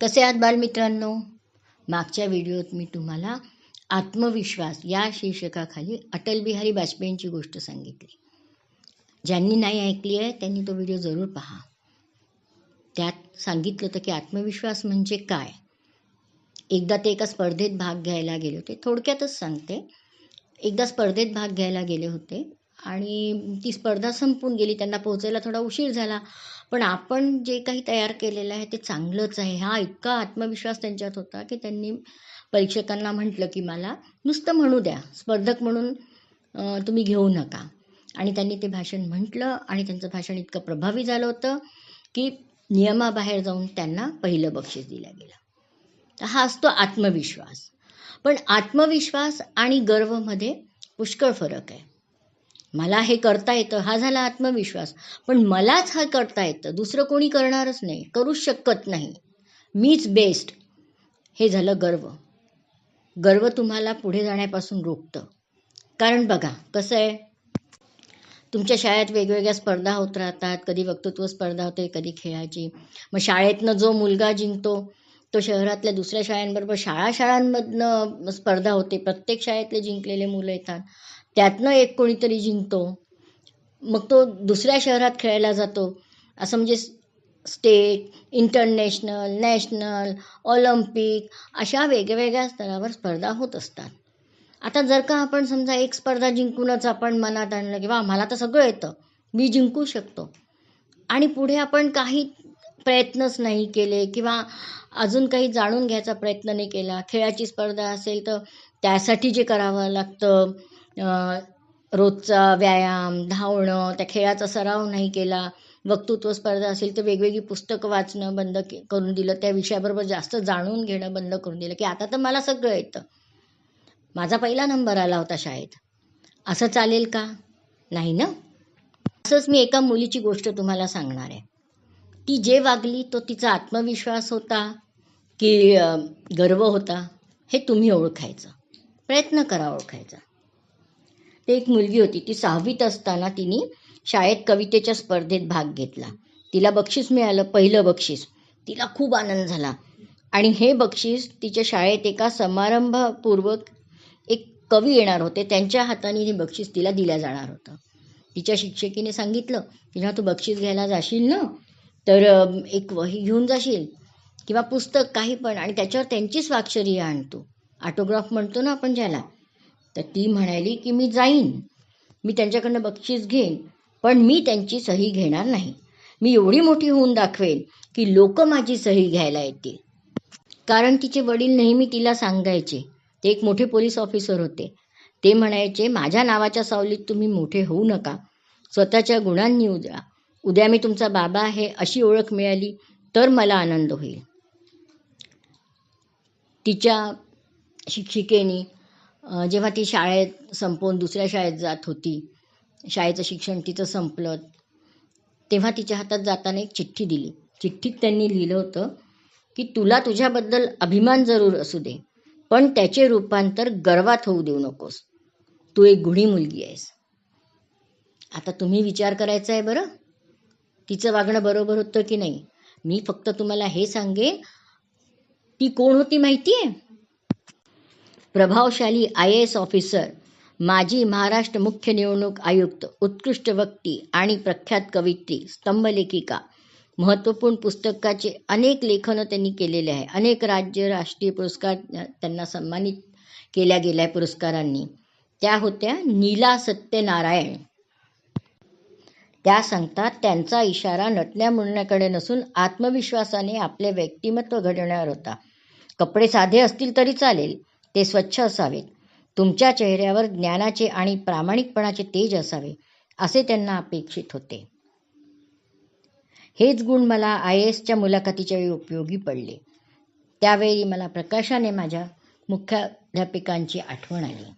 कसे आहात बालमित्रांनो? मागच्या व्हिडिओत मी तुम्हाला आत्मविश्वास या शीर्षकाखाली अटल बिहारी वाजपेयींची गोष्ट सांगितली. ज्यांनी नाही ऐकली आहे त्यांनी तो व्हिडिओ जरूर पहा. त्यात सांगितलं होतं की आत्मविश्वास म्हणजे काय? एकदा ते एका स्पर्धेत भाग घ्यायला गेले होते. थोडक्यातच सांगते. एकदा स्पर्धेत भाग घ्यायला गेले होते आणि ती स्पर्धा संपून गेली. त्यांना पोहोचायला थोडा उशीर झाला. पण आपण जे काही तयार केलेलं आहे ते चांगलंच आहे. हा इतका आत्मविश्वास त्यांच्यात होता की त्यांनी परीक्षकांना म्हटलं की मला नुसतं म्हणू द्या स्पर्धक म्हणून तुम्ही घेऊ नका. आणि त्यांनी ते भाषण म्हटलं आणि त्यांचं भाषण इतकं प्रभावी झालं होतं की नियमाबाहेर जाऊन त्यांना पहिलं बक्षीस दिलं गेलं. तर हा असतो आत्मविश्वास. पण आत्मविश्वास आणि गर्वमध्ये पुष्कळ फरक आहे. मला हे करता येतं हा झाला आत्मविश्वास. पण मलाच हा करता येतं दुसरं कोणी करणारच नाही करूच शकत नाही. मीच बेस्ट हे झालं गर्व. गर्व तुम्हाला पुढे जाण्यापासून रोखतं. कारण बघा कसं आहे? तुमच्या शाळेत वेगवेगळ्या स्पर्धा होत राहतात कधी वक्तृत्व स्पर्धा होते कधी खेळाची. मग शाळेतनं जो मुलगा जिंकतो तो शहरातल्या दुसऱ्या शाळांबरोबर शाळा शाळांमधनं स्पर्धा होते. प्रत्येक शाळेतले जिंकलेले मुलं येतात. त्यातनं एक कोणीतरी जिंकतो. मग तो दुसऱ्या शहरात खेळायला जातो. असं म्हणजे स्टेट इंटरनॅशनल नॅशनल ऑलिम्पिक अशा वेगवेगळ्या स्तरावर स्पर्धा होत असतात. आता जर का आपण समजा एक स्पर्धा जिंकूनच आपण मनात आणलं की वा मला तर सगळं येतं. मी जिंकू शकतो. आणि पुढे आपण काही प्रयत्नच नाही केले किंवा अजून काही जाणून घ्यायचा प्रयत्न नाही केला. खेळाची स्पर्धा असेल तर त्यासाठी जे करावं लागतं. रोजचा व्यायाम धावणं त्या खेळाचा सराव नाही केला वक्तृत्व स्पर्धा असेल तर वेगवेगळी पुस्तकं वाचणं बंद के करून दिलं त्या विषयाबरोबर जास्त जाणून घेणं बंद करून दिलं की आता तर मला सगळं येतं. माझा पहिला नंबर आला होता शाळेत. असं चालेल का? नाही ना? असंच मी एका मुलीची गोष्ट तुम्हाला सांगणार आहे. ती जे वागली तो तिचा आत्मविश्वास होता की गर्व होता हे तुम्ही ओळखायचं. प्रयत्न करा ओळखायचा. ते एक मुलगी होती. ती सहावीत असताना तिने शाळेत कवितेच्या स्पर्धेत भाग घेतला. तिला बक्षीस मिळालं पहिलं बक्षीस. तिला खूप आनंद झाला. आणि हे बक्षीस तिच्या शाळेत एका समारंभपूर्वक एक कवी येणार होते. त्यांच्या हाताने हे बक्षीस तिला दिल्या जाणार होतं. तिच्या शिक्षकीने सांगितलं की जेव्हा तू बक्षीस घ्यायला जाशील ना? तर एक वही घेऊन जाशील किंवा पुस्तक काही पण आणि त्याच्यावर त्यांची स्वाक्षरी आणतो ऑटोग्राफ म्हणतो ना आपण ज्याला. तर ती म्हणाली की मी जाईन. मी त्यांच्याकडनं बक्षीस घेईन पण मी त्यांची सही घेणार नाही. मी एवढी मोठी होऊन दाखवेन की लोक माझी सही घ्यायला येतील. कारण तिचे वडील नेहमी तिला सांगायचे. ते एक मोठे पोलीस ऑफिसर होते. ते म्हणायचे माझ्या नावाच्या सावलीत तुम्ही मोठे होऊ नका. स्वतःच्या गुणांनी उद्या उद्या मी तुमचा बाबा आहे अशी ओळख मिळाली तर मला आनंद होईल. तिच्या शिक्षिकेने जेव्हा ती शाळेत संपवून दुसऱ्या शाळेत जात होती शाळेचं शिक्षण तिचं संपलं तेव्हा तिच्या हातात जाताना एक चिठ्ठी दिली. चिठ्ठीत त्यांनी लिहिलं होतं की तुला तुझ्याबद्दल अभिमान जरूर असू दे पण त्याचे रूपांतर गर्वात होऊ देऊ नकोस. तू एक गुणी मुलगी आहेस. आता तुम्ही विचार करायचा आहे बरं? तिचं वागणं बरोबर होतं की नाही? मी फक्त तुम्हाला हे सांगेन ती कोण होती माहिती आहे प्रभावशाली आय एस ऑफिसर माजी महाराष्ट्र मुख्य निवडणूक आयुक्त उत्कृष्ट व्यक्ती आणि प्रख्यात कवयित्री स्तंभलेखिका महत्त्वपूर्ण पुस्तकाचे अनेक लेखनं त्यांनी केलेले आहे. अनेक राज्य राष्ट्रीय पुरस्कार त्यांना सन्मानित केल्या गेल्या पुरस्कारांनी. त्या होत्या नीला सत्यनारायण. त्या सांगतात त्यांचा इशारा नटण्या मुडण्याकडे नसून आत्मविश्वासाने आपले व्यक्तिमत्व घडवण्यावर होता. कपडे साधे असतील तरी चालेल ते स्वच्छ असावेत. तुमच्या चेहऱ्यावर ज्ञानाचे आणि प्रामाणिकपणाचे तेज असावे असे त्यांना अपेक्षित होते. हेच गुण मला आय एसच्या मुलाखतीच्या वेळी उपयोगी पडले. त्यावेळी मला प्रकाशाने माझ्या मुख्याध्यापिकांची आठवण आली.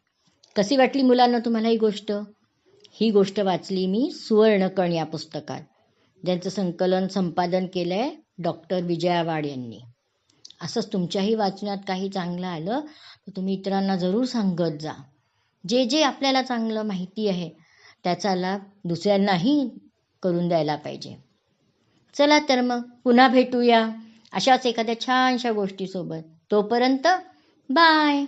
कशी वाटली मुलांना तुम्हाला ही गोष्ट? ही गोष्ट वाचली मी सुवर्णकण या पुस्तकात ज्यांचं संकलन संपादन केलं आहे डॉक्टर विजया वाड यांनी. असंच तुमच्याही वाचनात काही चांगलं आलं तर तुम्ही इतरांना जरूर सांगत जा. जे जे आपल्याला चांगलं माहिती आहे त्याचा लाभ दुसऱ्यांनाही करून द्यायला पाहिजे. चला तर मग पुन्हा भेटूया अशाच एखाद्या छानशा गोष्टीसोबत. तोपर्यंत बाय!